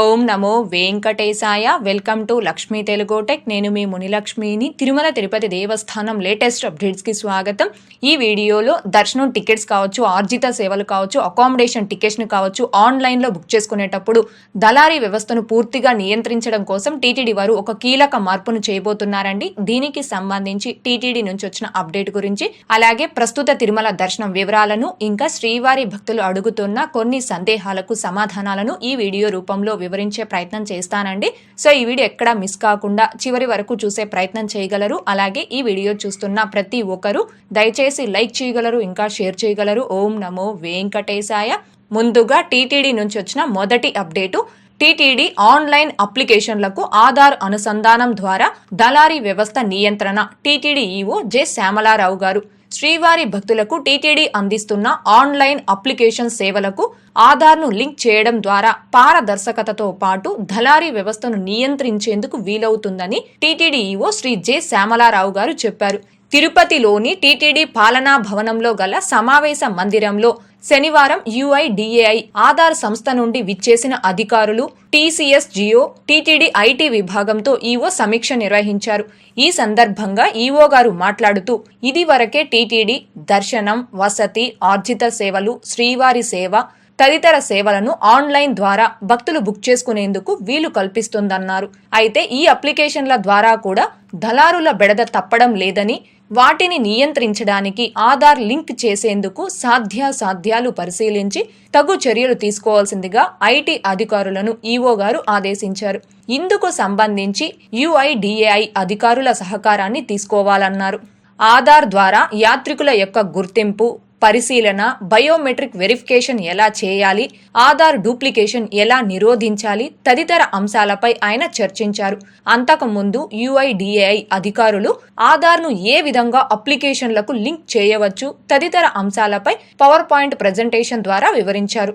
ఓం నమో వెంకటేశాయ. Welcome to Lakshmi Telugu tech. నేను మీ మునిలక్ష్మిని. తిరుమల తిరుపతి దేవస్థానం లేటెస్ట్ అప్డేట్స్కి స్వాగతం. ఈ వీడియోలో దర్శనం టికెట్స్ కావచ్చు ఆర్జిత సేవలు కావచ్చు అకామిడేషన్ టికెట్స్ను కావచ్చు ఆన్లైన్లో బుక్ చేసుకునేటప్పుడు దళారీ వ్యవస్థను పూర్తిగా నియంత్రించడం కోసం టీటీడీ వారు ఒక కీలక మార్పును చేయబోతున్నారండి. దీనికి సంబంధించి టీటీడీ నుంచి వచ్చిన అప్డేట్ గురించి అలాగే ప్రస్తుత తిరుమల దర్శనం వివరాలను ఇంకా శ్రీవారి భక్తులు అడుగుతున్న కొన్ని సందేహాలకు సమాధానాలను ఈ వీడియో రూపంలో వివరించే ప్రయత్నం చేస్తానండి. సో ఈ వీడియో ఎక్కడా మిస్ కాకుండా చివరి వరకు చూసే ప్రయత్నం చేయగలరు. అలాగే ఈ వీడియో చూస్తున్న ప్రతి ఒక్కరూ దయచేసి లైక్ చేయగలరు ఇంకా షేర్ చేయగలరు. ఓం నమో వెంకటేశాయ. ముందుగా టీటీడీ నుంచి వచ్చిన మొదటి అప్డేటు. టీటీడీ ఆన్లైన్ అప్లికేషన్లకు ఆధార్ అనుసంధానం ద్వారా దళారీ వ్యవస్థ నియంత్రణ. టీటీడీ ఈవో జె శ్యామలారావు గారు. శ్రీవారి భక్తులకు టీటీడీ అందిస్తున్న ఆన్లైన్ అప్లికేషన్ సేవలకు ఆధార్ను లింక్ చేయడం ద్వారా పారదర్శకతతో పాటు దళారీ వ్యవస్థను నియంత్రించేందుకు వీలవుతుందని TTD EO Shri J. Shyamala Rao గారు చెప్పారు. తిరుపతిలోని టీటీడీ పాలనా భవనంలో గల సమావేశ మందిరంలో శనివారం యుఐడిఏఐ ఆధార్ సంస్థ నుండి విచ్చేసిన అధికారులు టీసీఎస్ జియో టీటీడీ ఐటీ విభాగంతో ఈవో సమీక్ష నిర్వహించారు. ఈ సందర్భంగా ఈవో గారు మాట్లాడుతూ ఇది వరకే టీటీడీ దర్శనం వసతి ఆర్జిత సేవలు శ్రీవారి సేవ తదితర సేవలను ఆన్లైన్ ద్వారా భక్తులు బుక్ చేసుకునేందుకు వీలు కల్పిస్తుందన్నారు. అయితే ఈ అప్లికేషన్ల ద్వారా కూడా దళారుల బెడద తప్పడం లేదని వాటిని నియంత్రించడానికి ఆధార్ లింక్ చేసేందుకు సాధ్యాసాధ్యాలు పరిశీలించి తగు చర్యలు తీసుకోవాల్సిందిగా ఐటీ అధికారులను ఈవో గారు ఆదేశించారు. ఇందుకు సంబంధించి యుఐడిఏఐ అధికారుల సహకారాన్ని తీసుకోవాలన్నారు. ఆధార్ ద్వారా యాత్రికుల యొక్క గుర్తింపు పరిశీలన బయోమెట్రిక్ వెరిఫికేషన్ ఎలా చేయాలి ఆధార్ డూప్లికేషన్ ఎలా నిరోధించాలి తదితర అంశాలపై ఆయన చర్చించారు. అంతకుముందు యుఐడిఏఐ అధికారులు ఆధార్ను ఏ విధంగా అప్లికేషన్లకు లింక్ చేయవచ్చు తదితర అంశాలపై పవర్ పాయింట్ ప్రజెంటేషన్ ద్వారా వివరించారు.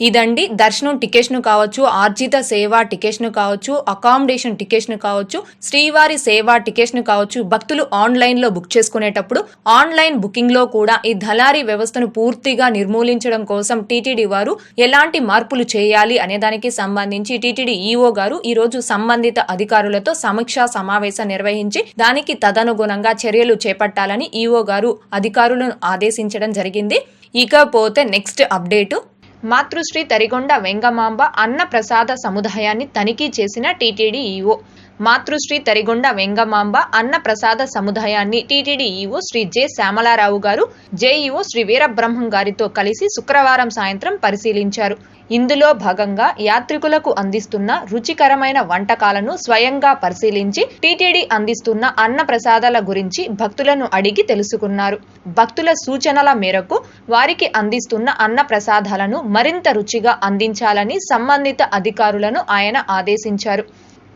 ఇదండి దర్శనం టికెట్స్ను కావచ్చు ఆర్జిత సేవ టికెట్స్ను కావచ్చు అకామిడేషన్ టికెట్స్ను కావచ్చు శ్రీవారి సేవ టికెట్స్ను కావచ్చు భక్తులు ఆన్లైన్లో బుక్ చేసుకునేటప్పుడు ఆన్లైన్ బుకింగ్లో కూడా ఈ దళారీ వ్యవస్థను పూర్తిగా నిర్మూలించడం కోసం టీటీడీ వారు ఎలాంటి మార్పులు చేయాలి అనే దానికి సంబంధించి టీటీడీ ఈఓ గారు ఈరోజు సంబంధిత అధికారులతో సమీక్షా సమావేశం నిర్వహించి దానికి తదనుగుణంగా చర్యలు చేపట్టాలని ఈఓ గారు అధికారులను ఆదేశించడం జరిగింది. ఇకపోతే నెక్స్ట్ అప్డేటు. మాతృశ్రీ తరిగొండ వెంగమాంబ అన్న ప్రసాద సముదాయాన్ని తనిఖీ చేసిన టీటీడీ ఈవో మాతృశ్రీ తరిగొండ వెంగమాంబ అన్న ప్రసాద సముదాయాన్ని TTD EO Shri J Shyamalarao గారు జేఈఓ శ్రీ వీరబ్రహ్మం గారితో కలిసి శుక్రవారం సాయంత్రం పరిశీలించారు. ఇందులో భాగంగా యాత్రికులకు అందిస్తున్న రుచికరమైన వంటకాలను స్వయంగా పరిశీలించి టీటీడీ అందిస్తున్న అన్న ప్రసాదాల గురించి భక్తులను అడిగి తెలుసుకున్నారు. భక్తుల సూచనల మేరకు వారికి అందిస్తున్న అన్న ప్రసాదాలను మరింత రుచిగా అందించాలని సంబంధిత అధికారులను ఆయన ఆదేశించారు.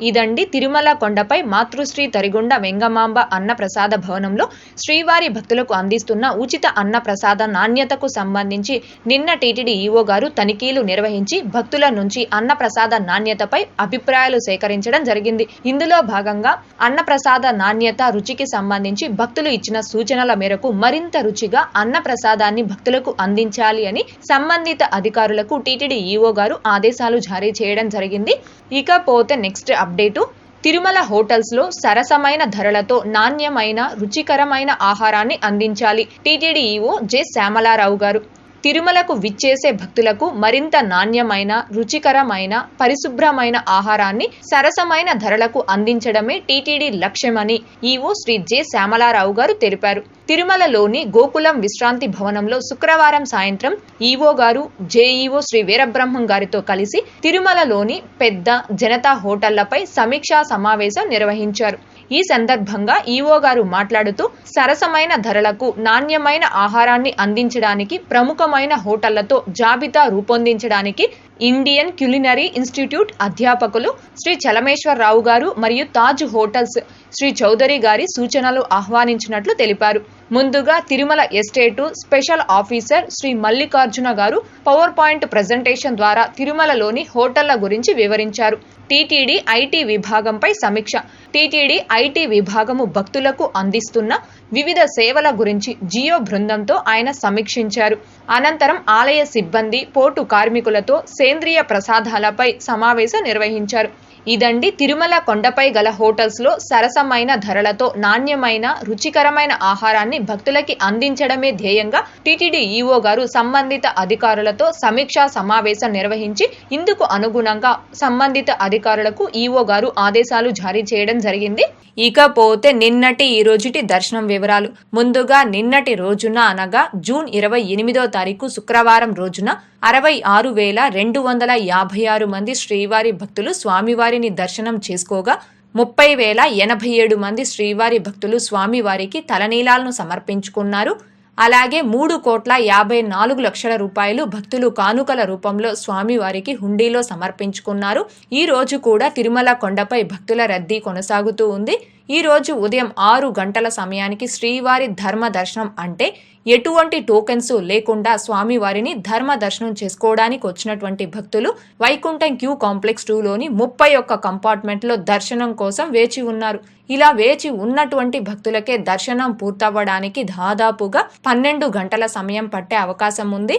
ఇదండి తిరుమల కొండపై మాతృశ్రీ తరిగొండ వెంగమాంబ అన్న ప్రసాద భవనంలో శ్రీవారి భక్తులకు అందిస్తున్న ఉచిత అన్న ప్రసాద నాణ్యతకు సంబంధించి నిన్న టీటీడీ ఈవో గారు తనిఖీలు నిర్వహించి భక్తుల నుంచి అన్న ప్రసాద నాణ్యతపై అభిప్రాయాలు సేకరించడం జరిగింది. ఇందులో భాగంగా అన్న ప్రసాద నాణ్యత రుచికి సంబంధించి భక్తులు ఇచ్చిన సూచనల మేరకు మరింత రుచిగా అన్న ప్రసాదాన్ని భక్తులకు అందించాలి అని సంబంధిత అధికారులకు టీటీడీ ఈవో గారు ఆదేశాలు జారీ చేయడం జరిగింది. ఇకపోతే నెక్స్ట్ అప్డేటు. తిరుమల హోటల్స్లో సరసమైన ధరలతో నాణ్యమైన రుచికరమైన ఆహారాన్ని అందించాలి. TTD EO J. శ్యామలారావు గారు. తిరుమలకు విచ్చేసే భక్తులకు మరింత నాణ్యమైన రుచికరమైన పరిశుభ్రమైన ఆహారాన్ని సరసమైన ధరలకు అందించడమే టీటీడీ లక్ష్యమని ఈవో శ్రీ జె. శ్యామలారావు గారు తెలిపారు. తిరుమలలోని గోకులం విశ్రాంతి భవనంలో శుక్రవారం సాయంత్రం ఈవో గారు జేఈఓ శ్రీ వీరబ్రహ్మం గారితో కలిసి తిరుమలలోని పెద్ద జనతా హోటళ్ళపై సమీక్షా సమావేశం నిర్వహించారు. ఈ సందర్భంగా ఈవో గారు మాట్లాడుతూ సరసమైన ధరలకు నాణ్యమైన ఆహారాన్ని అందించడానికి ప్రముఖమైన హోటళ్ళతో జాబితా రూపొందించడానికి ఇండియన్ క్యులినరీ ఇన్స్టిట్యూట్ అధ్యాపకులు శ్రీ చలమేశ్వరరావు గారు మరియు తాజ్ హోటల్స్ శ్రీ చౌదరి గారి సూచనలు ఆహ్వానించినట్లు తెలిపారు. ముందుగా Tirumala estate special officer Shri Mallikarjuna గారు పవర్ పాయింట్ ప్రజెంటేషన్ ద్వారా తిరుమలలోని హోటళ్ళ గురించి వివరించారు. టీటీడీ ఐటీ విభాగంపై సమీక్ష. టీటీడీ ఐటీ విభాగము భక్తులకు అందిస్తున్న వివిధ సేవల గురించి జియో బృందంతో ఆయన సమీక్షించారు. అనంతరం ఆలయ సిబ్బంది పోటు కార్మికులతో సేంద్రియ ప్రసాదాలపై సమావేశం నిర్వహించారు. ఇదండి తిరుమల కొండపై గల హోటల్స్లో సరసమైన ధరలతో నాణ్యమైన రుచికరమైన ఆహారాన్ని భక్తులకి అందించడమే ధ్యేయంగా టీటీడీ ఈఓ గారు సంబంధిత అధికారులతో సమీక్షా సమావేశం నిర్వహించి ఇందుకు అనుగుణంగా సంబంధిత అధికారులకు ఈఓ గారు ఆదేశాలు జారీ చేయడం జరిగింది. ఇకపోతే నిన్నటి ఈ రోజుటి దర్శనం వివరాలు. ముందుగా నిన్నటి రోజున అనగా జూన్ ఇరవై ఎనిమిదో తారీఖు శుక్రవారం రోజున అరవై ఆరు వేల రెండు వందల యాభై ఆరు మంది శ్రీవారి భక్తులు స్వామివారిని దర్శనం చేసుకోగా ముప్పై వేల ఎనభై ఏడు మంది శ్రీవారి భక్తులు స్వామివారికి తలనీలాలను సమర్పించుకున్నారు. అలాగే మూడు కోట్ల యాభై నాలుగు లక్షల రూపాయలు భక్తులు కానుకల రూపంలో స్వామివారికి హుండీలో సమర్పించుకున్నారు. ఈ రోజు కూడా తిరుమల కొండపై భక్తుల రద్దీ కొనసాగుతూ ఉంది. ఈరోజు ఉదయం ఆరు గంటల సమయానికి శ్రీవారి ధర్మ దర్శనం అంటే ఎటువంటి టోకెన్స్ లేకుండా స్వామివారిని ధర్మ దర్శనం చేసుకోవడానికి వచ్చినటువంటి భక్తులు వైకుంఠం క్యూ కాంప్లెక్స్ టూలోని ముప్పై ఒక్క కంపార్ట్మెంట్లో దర్శనం కోసం వేచి ఉన్నారు. ఇలా వేచి ఉన్నటువంటి భక్తులకే దర్శనం పూర్తవ్వడానికి దాదాపుగా పన్నెండు గంటల సమయం పట్టే అవకాశం ఉంది.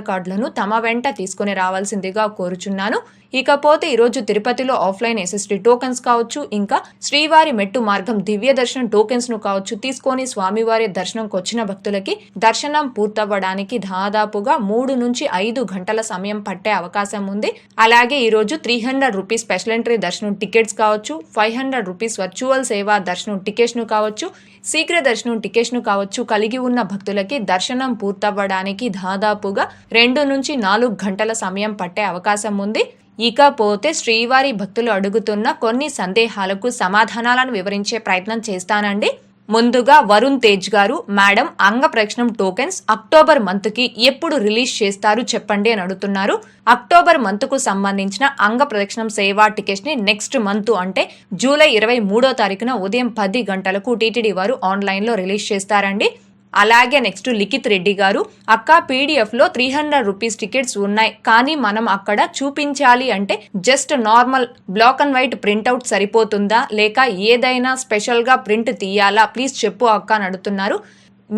కార్డులను తమ వెంట తీసుకుని రావాల్సిందిగా కోరుచున్నాను. ఇకపోతే ఈరోజు తిరుపతిలో ఆఫ్లైన్ ఎస్ఎస్డి టోకెన్స్ కావచ్చు ఇంకా శ్రీవారి మెట్టు మార్గం దివ్య దర్శనం టోకెన్స్ను కావచ్చు. తీసుకొని స్వామివారి దర్శనంకి వచ్చిన భక్తులకి దర్శనం పూర్తవ్వడానికి దాదాపుగా మూడు నుంచి ఐదు గంటల సమయం పట్టే అవకాశం ఉంది. అలాగే ఈరోజు three hundred rupees special entry దర్శనం టికెట్స్ కావచ్చు ఫైవ్ హండ్రెడ్ రూపీస్ వర్చువల్ సేవా దర్శనం టికెట్స్ను కావచ్చు శీఘ్ర దర్శనం టికెట్స్ను కావచ్చు కలిగి ఉన్న భక్తులకి దర్శనం పూర్తవ్వడానికి దాదాపుగా రెండు నుంచి నాలుగు గంటల సమయం పట్టే అవకాశం ఉంది. ఇకపోతే శ్రీవారి భక్తులు అడుగుతున్న కొన్ని సందేహాలకు సమాధానాలను వివరించే ప్రయత్నం చేస్తానండి. ముందుగా వరుణ్ తేజ్ గారు మేడం అంగప్రక్షణం టోకెన్స్ అక్టోబర్ మంత్కి ఎప్పుడు రిలీజ్ చేస్తారు చెప్పండి అని అడుగుతున్నారు. అక్టోబర్ మంత్కు సంబంధించిన అంగ ప్రదక్షిణం సేవా టికెట్స్ని నెక్స్ట్ మంత్ అంటే జూలై ఇరవై మూడో తారీఖున ఉదయం పది గంటలకు టీటీడీ వారు ఆన్లైన్లో రిలీజ్ చేస్తారండి. అలాగే నెక్స్ట్ లిఖిత్ రెడ్డి గారు అక్క పీడిఎఫ్లో త్రీ హండ్రెడ్ రూపీస్ టికెట్స్ ఉన్నాయి. కానీ మనం అక్కడ చూపించాలి అంటే just normal black and white printout సరిపోతుందా? లేక ఏదైనా స్పెషల్గా ప్రింట్ తీయాలా? ప్లీజ్ చెప్పు అక్క అని అడుగుతున్నారు.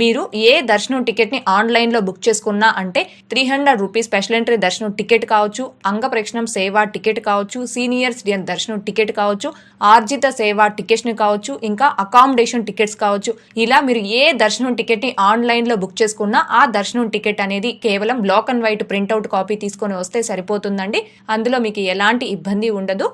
మీరు ఏ దర్శనం టికెట్ని ఆన్లైన్లో బుక్ చేసుకున్నా అంటే three hundred rupees special entry దర్శనం టికెట్ కావచ్చు అంగప్రక్షణం సేవా టికెట్ కావచ్చు సీనియర్ సిటిజన్ దర్శనం టికెట్ కావచ్చు ఆర్జిత సేవా టికెట్స్ని కావచ్చు ఇంకా అకామిడేషన్ టికెట్స్ కావచ్చు. ఇలా మీరు ఏ దర్శనం టికెట్ని ఆన్లైన్లో బుక్ చేసుకున్నా ఆ దర్శనం టికెట్ అనేది కేవలం black and white printout copy తీసుకొని వస్తే సరిపోతుందండి. అందులో మీకు ఎలాంటి ఇబ్బంది ఉండదు.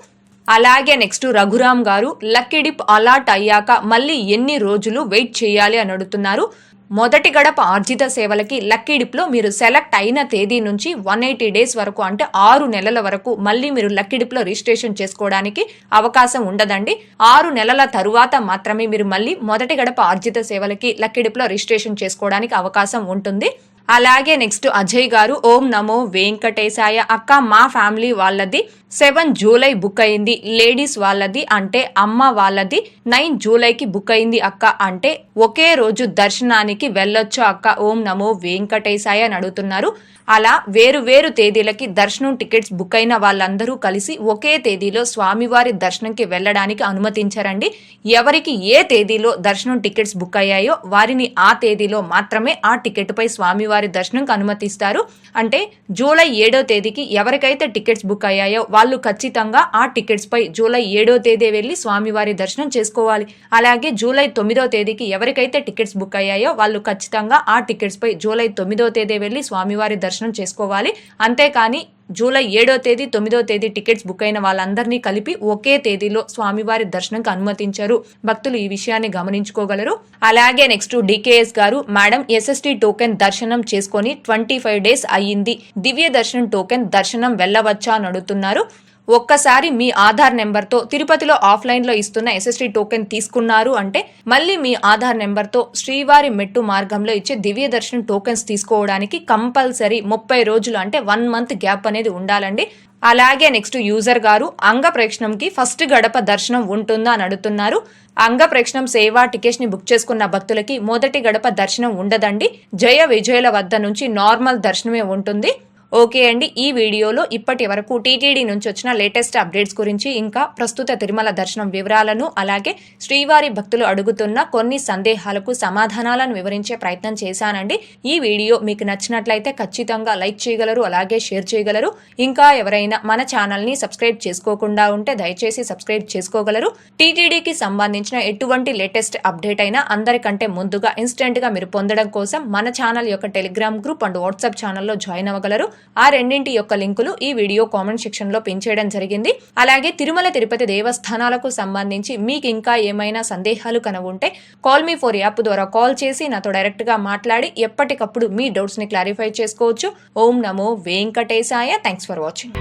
అలాగే నెక్స్ట్ రఘురామ్ గారు లక్కీ డిప్ అలాట్ అయ్యాక మళ్ళీ ఎన్ని రోజులు వెయిట్ చేయాలి అని అడుగుతున్నారు. మొదటి గడప ఆర్జిత సేవలకి లక్కీ డిప్లో మీరు సెలెక్ట్ అయిన తేదీ నుంచి వన్ ఎయిటీ డేస్ వరకు అంటే ఆరు నెలల వరకు మళ్ళీ మీరు లక్కీ డిప్లో రిజిస్ట్రేషన్ చేసుకోవడానికి అవకాశం ఉండదండి. ఆరు నెలల తరువాత మాత్రమే మీరు మళ్ళీ మొదటి గడప ఆర్జిత సేవలకి లక్కీ డిప్లో రిజిస్ట్రేషన్ చేసుకోవడానికి అవకాశం ఉంటుంది. అలాగే నెక్స్ట్ అజయ్ గారు ఓం నమో వెంకటేశాయ అక్క మా ఫ్యామిలీ వాళ్ళది. సెవెన్ జూలై బుక్ అయింది. లేడీస్ వాళ్ళది అంటే అమ్మ వాళ్ళది. నైన్ జూలైకి బుక్ అయింది అక్క అంటే ఒకే రోజు దర్శనానికి వెళ్ళొచ్చు అక్క. ఓం నమో వెంకటేశాయ అని అడుగుతున్నారు. అలా వేరు వేరు తేదీలకి దర్శనం టికెట్స్ బుక్ అయిన వాళ్ళందరూ కలిసి ఒకే తేదీలో స్వామివారి దర్శనంకి వెళ్ళడానికి అనుమతించారండి. ఎవరికి ఏ తేదీలో దర్శనం టికెట్స్ బుక్ అయ్యాయో వారిని ఆ తేదీలో మాత్రమే ఆ టికెట్పై స్వామివారి దర్శనంకి అనుమతిస్తారు. అంటే జూలై ఏడో తేదీకి ఎవరికైతే టికెట్స్ బుక్ అయ్యాయో వాళ్ళు ఖచ్చితంగా ఆ టికెట్స్ పై జూలై ఏడో తేదీ వెళ్ళి స్వామివారి దర్శనం చేసుకోవాలి. అలాగే జూలై తొమ్మిదో తేదీకి ఎవరికైతే టికెట్స్ బుక్ అయ్యాయో వాళ్ళు ఖచ్చితంగా ఆ టికెట్స్ పై జూలై తొమ్మిదో తేదీ వెళ్ళి స్వామివారి దర్శనం చేసుకోవాలి. అంతేకాని జూలై ఏడో తేదీ తొమ్మిదో తేదీ టికెట్స్ బుక్ అయిన వాళ్ళందరినీ కలిపి ఒకే తేదీలో స్వామివారి దర్శనంకి అనుమతించారు. భక్తులు ఈ విషయాన్ని గమనించుకోగలరు. అలాగే నెక్స్ట్ డికేఎస్ గారు మేడం ఎస్ఎస్టీ టోకెన్ దర్శనం చేసుకొని ట్వంటీ ఫైవ్ డేస్ అయ్యింది. దివ్య దర్శనం టోకెన్ దర్శనం వెళ్ళవచ్చా? అని అడుగుతున్నారు. ఒక్కసారి మీ ఆధార్ నెంబర్తో తిరుపతిలో ఆఫ్లైన్లో ఇస్తున్న ఎస్ఎస్టీ టోకెన్ తీసుకున్నారు అంటే మళ్ళీ మీ ఆధార్ నెంబర్తో శ్రీవారి మెట్టు మార్గంలో ఇచ్చే దివ్య దర్శనం టోకెన్స్ తీసుకోవడానికి కంపల్సరీ ముప్పై రోజులు అంటే వన్ మంత్ గ్యాప్ అనేది ఉండాలండి. అలాగే నెక్స్ట్ యూజర్ గారు అంగ ప్రేక్షణంకి ఫస్ట్ గడప దర్శనం ఉంటుందా అని అడుగుతున్నారు. అంగ ప్రేక్షణం సేవా టికెట్స్ని బుక్ చేసుకున్న భక్తులకి మొదటి గడప దర్శనం ఉండదండి. జయ విజయుల వద్ద నుంచి నార్మల్ దర్శనమే ఉంటుంది. ఓకే అండి. ఈ వీడియోలో ఇప్పటి వరకు టీటీడీ నుంచి వచ్చిన లేటెస్ట్ అప్డేట్స్ గురించి ఇంకా ప్రస్తుత తిరుమల దర్శనం వివరాలను అలాగే శ్రీవారి భక్తులు అడుగుతున్న కొన్ని సందేహాలకు సమాధానాలను వివరించే ప్రయత్నం చేశానండి. ఈ వీడియో మీకు నచ్చినట్లయితే ఖచ్చితంగా లైక్ చేయగలరు అలాగే షేర్ చేయగలరు. ఇంకా ఎవరైనా మన ఛానల్ని సబ్స్క్రైబ్ చేసుకోకుండా ఉంటే దయచేసి సబ్స్క్రైబ్ చేసుకోగలరు. టీటీడీకి సంబంధించిన ఎటువంటి లేటెస్ట్ అప్డేట్ అయినా అందరికంటే ముందుగా ఇన్స్టెంట్గా మీరు పొందడం కోసం మన ఛానల్ యొక్క టెలిగ్రామ్ గ్రూప్ అండ్ వాట్సాప్ ఛానల్లో జాయిన్ అవ్వగలరు. ఆ రెండింటి యొక్క లింకులు ఈ వీడియో కామెంట్ సెక్షన్లో పెంచేయడం పిన్ చేయడం జరిగింది. అలాగే తిరుమల తిరుపతి దేవస్థానాలకు సంబంధించి మీకు ఇంకా ఏమైనా సందేహాలు కనుగుంటే కాల్ మీ ఫోర్ యాప్ ద్వారా కాల్ చేసి నాతో డైరెక్ట్గా మాట్లాడి ఎప్పటికప్పుడు మీ డౌట్స్ని క్లారిఫై చేసుకోవచ్చు. ఓం నమో వెంకటేశాయ. Thanks for watching